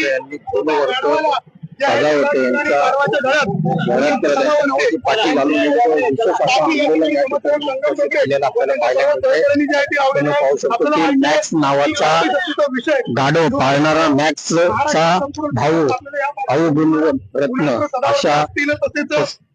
यांनी वर्ष सजावटे नावाची पाठी घालून विशेष असं आंदोलन या ठिकाणी केलेलं आपल्याला पाहायला मिळतंय पाहू शकतो की मॅक्स नावाचा गाडो पाळणारा मॅक्सचा भाऊ भाऊ गुणरत्न अशा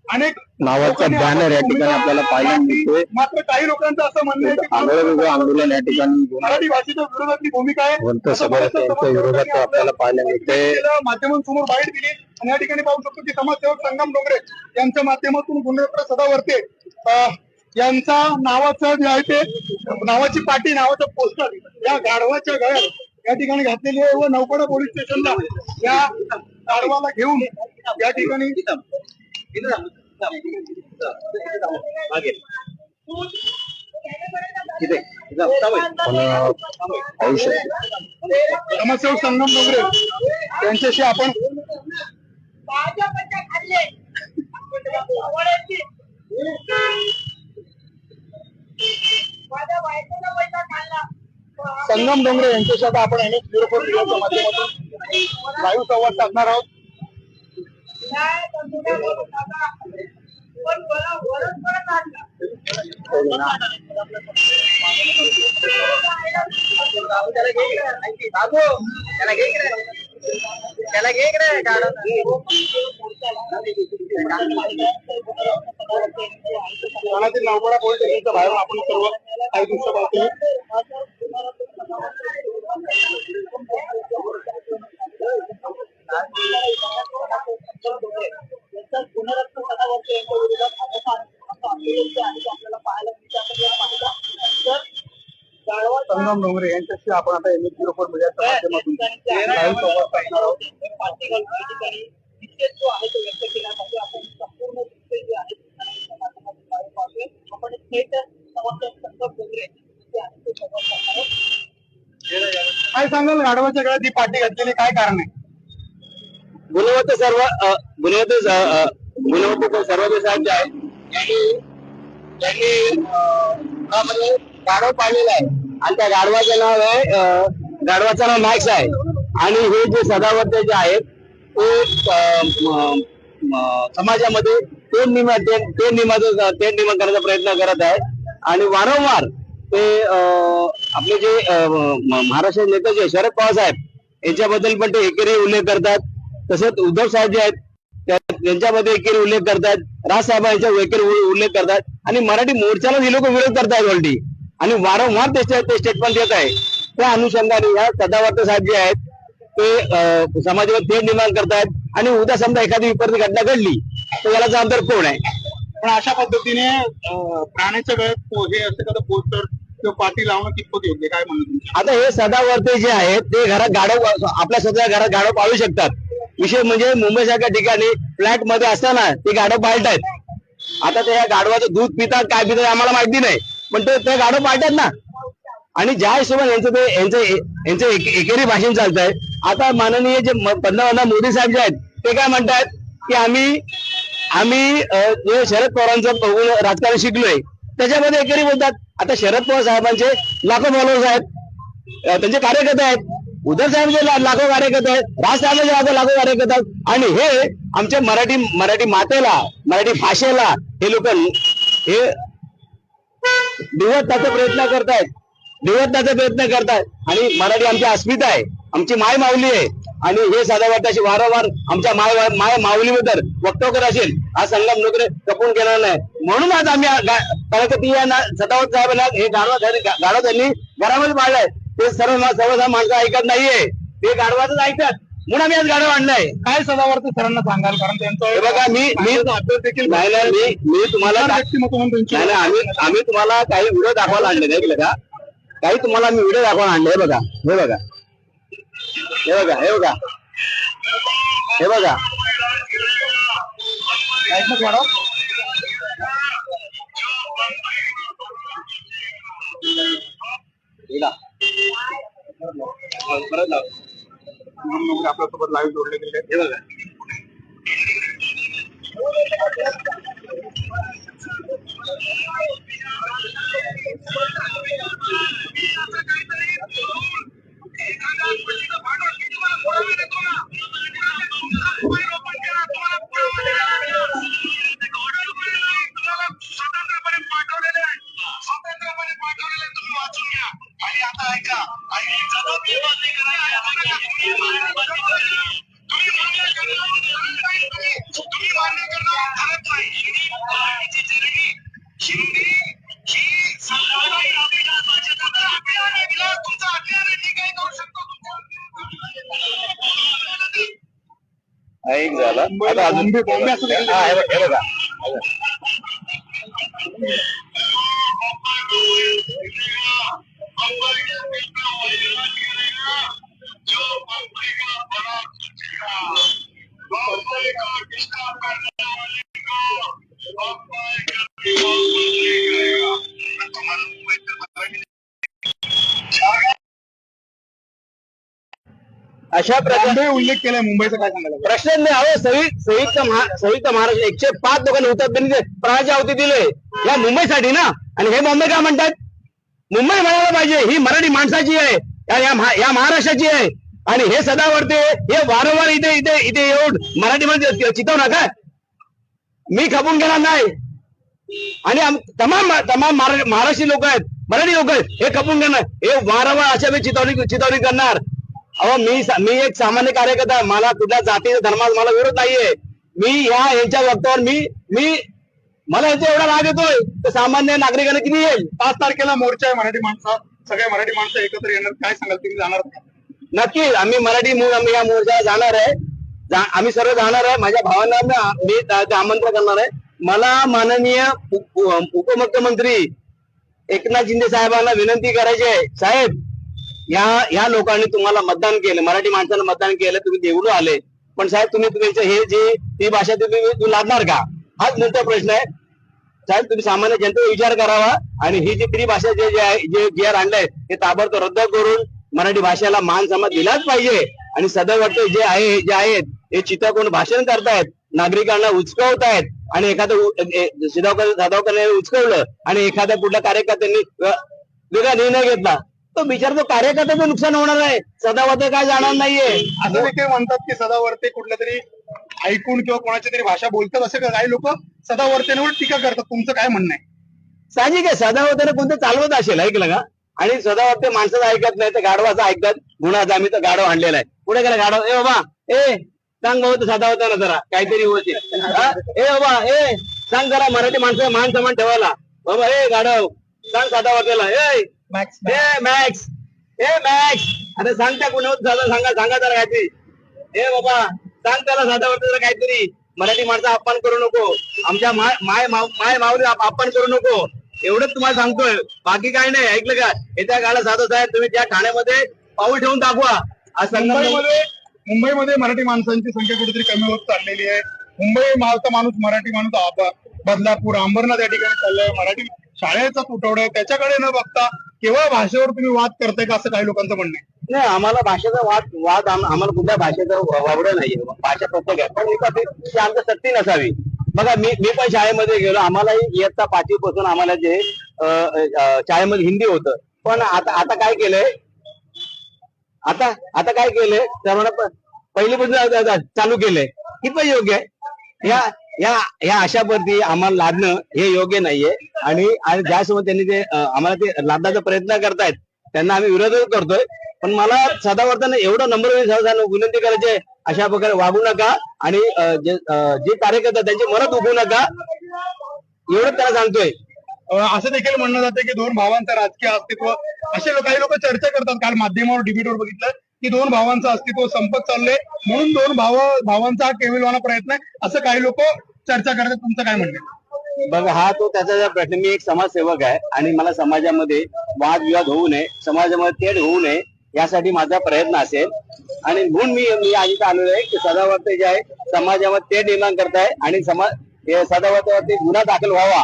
अनेक नावाचा बॅनर या ठिकाणी आपल्याला पाहायला मिळतोय मात्र काही लोकांचं असं म्हणणं आहे की वेगळं आंदोलन या ठिकाणी मराठी भाषेच्या विरोधातली भूमिका आहे. सभारथ यांच्या विरोधात आपल्याला पाहायला मिळतंय माध्यमांसमोर बाईट दिली आणि या ठिकाणी पाहू शकतो की समाजसेवक संगम डोंगरे यांच्या माध्यमातून गुणरत्न सदावर्ते यांचा नावाचं जे आहे ते नावाची पाटी नावाचं पोस्टर या गाढवाच्या गळ्यात या ठिकाणी घातलेली आहे व नौकडा पोलीस स्टेशनला या गाढवाला घेऊन या ठिकाणी समाजसेवक संगम डोंगरे त्यांच्याशी आपण संगम डोंगरे यांच्याशी आता आपण अनेक झिरो माध्यमातून लाईव्ह संवाद साधणार आहोत. त्याला तंदुऱ्या बोलू नका. पण मला वरच पोलीस स्टेशनच्या बाहेरून आपण सर्व काही दृश्य पाहतो संगम डोंगरे यांच्याशी आपण आता एम एस झिरो फोर मीडियाच्या माध्यमातून लाईव्ह संवाद साधणार आहोत. काय सांगाल? गाढवाच्या गळ्यात ही पाठी घातलेली काय कारण आहे? गुणवत्त सर्व अ, गुणवत्ता सर्व देशांचे जे आहे त्यांनी त्यांनी गाढव पाळलेला आहे. आणि त्या गाढवाचं नाव आहे गाढवाचं नाव मॅक्स आहे. आणि हे जे सदावर्ते जे आहेत ते समाजामध्ये ते निम ते ते ते निर्माण करण्याचा प्रयत्न करत आहे आणि वारंवार ते आपले जे महाराष्ट्र नेते जे शरद पवार साहेब यांच्याबद्दल पण ते एकेरी उल्लेख करतात. तसेच उद्धव साहेब जे आहेत त्या- त्यांच्यामध्ये एकेरी उल्लेख करतात राज साहेबांच्या एकेरी उल्लेख करतात आणि मराठी मोर्चाला हे लोक विरोध करतायत ऑलरेडी आणि वारंवार ते स्टे- ते स्टेटमेंट देत आहे त्या अनुषंगाने ह्या सदावर्त साहेब जे आहेत ते समाजावर तेढ निर्माण करतायत. आणि उद्या समजा एखादी विपरीत घटना घडली तर याला जबाबदार कोण आहे? पण अशा पद्धतीने प्राण्याच्या पो- हे असं एखादं पोस्टर किंवा पाठी लावणं कितपत योग्य काय म्हणणं आता हे सदावर्ते जे आहेत ते घरात गाडव आपल्या स्वतः घरात गाडव पाळू शकतात. विषय म्हणजे मुंबई सारख्या ठिकाणी फ्लॅटमध्ये असताना ते गाडं पाळतायत आता ते या गाडवाचं दूध पितात काय पितात आम्हाला माहिती नाही. पण ते ते गाडव पाळतात ना. आणि ज्या हिशोबाने यांचं ते यांचं यांचं एकेरी भाषण चालत आहे आता माननीय जे पंतप्रधान मोदी साहेब जे आहेत ते काय म्हणतात की आम्ही आम्ही जे शरद पवारांचं बघून राजकारण शिकलोय त्याच्यामध्ये एकेरी बोलतात. आता शरद पवार साहेबांचे लाखो फॉलोअर्स आहेत. त्यांचे कार्यकर्ते आहेत. उद्धव साहेब ला- लाखो कार्यकर्ते आहेत राज साहेबांचे लाखो लाखो कार्यकर्ते आहेत आणि हे आमच्या मराठी मराठी मातेला मराठी भाषेला हे लोक हे निवडण्याचा प्रयत्न करतायत निवडण्याचा प्रयत्न करतायत आणि मराठी आमची अस्मिता आहे आमची माय माऊली आहे. आणि हे सदावर्ताशी वारंवार आमच्या माय माय माऊलीबद्दल वक्तव्य असेल हा संगम नोकरी जपून घेणार नाही. म्हणून आज आम्ही आ- या ना- साहेबांना हे गाडवा गा- त्यांनी घरामध्ये पाळलाय. ते सर्व सर्वसाधारण माणसं ऐकत नाहीये. ते गाडवाच ऐकतात. म्हणून आम्ही आज गाडवा आणलाय. काय सदावर्ती सरांना सांगाल? कारण हे त्यांचं बघा मी मी अभ्यास देखील नाही नाही मी मी तुम्हाला चार काय- व्यक्तिमत्व म्हणून त्यांची नाही नाही आम्ही आम्ही तुम्हाला काही व्हिडिओ दाखवायला आणले ऐकलं का काही तुम्हाला आम्ही व्हिडिओ दाखवायला आणले हे बघा हे बघा. हे बघा हे बघा. हे बघा. मॅडम? हे ला. परत. म्हणून मग आपल्यासोबत लाईव्ह जोडले गेले. हे बघा ऐका अजून बॉम्बे- बॉम्बे असं देखील हा, हे बघ- हे बघा. अशा प्रकारे उल्लेख केलाय मुंबईचा काय सांगायला प्रश्न नाही अहो संयुक्त संयुक्त महा- संयुक्त महाराष्ट्र एकशे पाच लोकांनी हुतात्म्यांनी प्राणाची आहुती दिले. या मुंबईसाठी ना? आणि हे बॉम्बे का म्हणतात? मुंबई म्हणायला पाहिजे ही मराठी माणसाची आहे. या- या महा- या महाराष्ट्राची आहे. आणि हे सदावरते हे वारंवार इथे इथे इथे येऊन मराठीमध्ये चितवू नका. मी खपून घेणार नाही. आणि आम- तमाम तमाम महारा- महाराष्ट्रीय लोक आहेत मराठी लोक आहेत हे खपून घेणार हे वारंवार अशा वेळी चितवणी चितवणी करणार. अहो मी मी एक सामान्य कार्यकर्ता आहे. मला कुठल्या जाती धर्मात मला विरोध नाहीये. मी या यांच्या वक्तावर मी मी मला याचा एवढा राग येतोय. तर सामान्य नागरिकांना किती येईल? पाच तारखेला मोर्चा आहे मराठी माणसं. सगळ्या मराठी माणसं एकत्र येणार. काय सांगाल तुम्ही? जाणार? नक्की. आम्ही मराठी मूळ आम्ही या मोर्चाला जाणार आहे. आम्ही सर्व जाणार आहे. माझ्या भावांना मी- आमंत्रण करणार आहे. मला माननीय उप- उप- उपमुख्यमंत्री एकनाथ शिंदे साहेबांना विनंती करायची आहे. साहेब या या लोकांनी तुम्हाला मतदान केलं मराठी माणसानं मतदान केलं तुम्ही निवडून आले. पण साहेब तुम्ही तुमचं हे जे ती भाषा तुम्ही लादणार का? हाच मोठा प्रश्न आहे. साहेब तुम्ही सामान्य जनतेचा विचार करावा आणि ही जी त्री भाषा जे जे जे आणलंय ते ताबडतोब रद्द करून मराठी भाषेला मान सन्मान दिलाच पाहिजे. आणि सदैव जे आहे जे आहेत हे चित्रकोण भाषण करतायत नागरिकांना उचकवतायत. आणि एखादं सिधावकर साधावकर उचकवलं आणि एखाद्या कुठल्या कार्यकर्त्यांनी वेगळा निर्णय घेतला. तो बिचार तो कार्यकर्त्याचं नुकसान होणार आहे. सदावत काय जाणार नाहीये. असं देखील म्हणतात की सदावर्ते कुठल्या तरी ऐकून किंवा कोणाची तरी भाषा बोलतात असे का काही लोक सदावर्तेवर टीका करतात. तुमचं काय म्हणणं आहे? साहजिक आहे. सदावताने कोणतं चालवत असेल ऐकलं का? आणि सदावते माणसाचं ऐकत नाही तर गाढवाचं ऐकतात गुन्हा आम्ही तर गाढव आणलेला आहे. पुढे गेला गाढव? ए बाबा ए सांग भाऊ तर सदावता ना जरा. काहीतरी होते हा? ए बाबा ए सांग जरा मराठी माणसं मान समान ठेवायला. बाबा ए गाढव सांग सदावतेला ए ए मॅक्स ए मॅक्स अरे सांग त्या कुणा दादा सांगा सांगा जरा काहीतरी. ए बाबा सांग त्याला सदावते जरा काहीतरी. मराठी माणसं अपमान करू नको. आमच्या माय माय अप- अपमान करू नको. एवढंच तुम्हाला सांगतोय. बाकी काय नाही ऐकलं का? येत्या काळात साधू साहेब तुम्ही त्या ठाण्यामध्ये पाऊल ठेवून दाखवा. आज मुंबईमध्ये मुंबईमध्ये मराठी माणसांची संख्या कुठेतरी कमी होत चाललेली आहे. मुंबई मावता माणूस मराठी माणूस बदलापूर अंबरनाथ या ठिकाणी चाललंय. मराठी शाळेचा तुटवडा आहे. त्याच्याकडे न बघता केवळ भाषेवर तुम्ही वाद करताय का असं काही लोकांचं म्हणणं आहे? नाही आम्हाला भाषेचा वाद वाद आम- आम्हाला कुठल्या भाषेचा वावड नाहीये. भाषा प्रत्येक आहे. पण एका ते- आमचं सक्ती नसावी. बघा मी मी पण शाळेमध्ये गेलो. आम्हालाही इयत्ता पाचवी पासून आम्हाला जे अ, अ, शाळेमध्ये हिंदी होतं. पण आता आता काय केलंय? आता आता काय केलंय? सर्वांना प- पहिलीपासून चालू केलंय. पण योग्य आहे. या या या अशा पद्धती आम्हाला लादणं हे योग्य नाहीये. आणि ज्यासोबत त्यांनी ते आम्हाला ते लादण्याचा प्रयत्न करतायत त्यांना आम्ही विरोधच करतोय. पण मला सदावर्तन एवढं नंबर विनंती करायचे अशा प्रकारे वागू नका आणि जे अ, जे कार्यकर्ते आहेत, त्यांची मनं दुखू नका. एवढंच त्याला सांगतोय. असं देखील म्हणलं जातं की दोन भावांचं राजकीय अस्तित्व असे लोक काही लोक चर्चा करतात. काल माध्यमावर डिबेटवर बघितलं. की दोन भावांचं अस्तित्व संपत चाललंय. म्हणून दोन भाव भावांचा हा केविलवाना प्रयत्न आहे. असं काही लोक चर्चा करतात. तुमचं काय म्हणणं आहे? बघा हा तो त्याचा प्रश्न मी एक समाजसेवक आहे आणि मला समाजामध्ये वादविवाद होऊ नये समाजामध्ये तेढ होऊ नये यासाठी माझा प्रयत्न असेल. आणि म्हणून मी मी आज इथं आलेलो आहे की सदावर्ते जे आहे समाजामध्ये तेढ निर्माण करताय आणि समाज सदावर्तावरती गुन्हा दाखल व्हावा.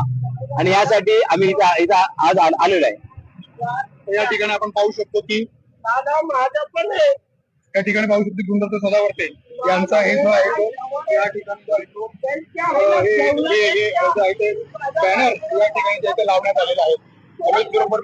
आणि यासाठी आम्ही इथं इथं आज आलेलो आहे. तर या ठिकाणी आपण पाहू शकतो की दादा माझं पण आहे. या ठिकाणी पाहू शकतो गुंडर सदावर्ते. यांचा हे जो आहे तो या ठिकाणी जो आहे तो बॅनर या ठिकाणी लावण्यात आलेला आहे अमित बरोबर.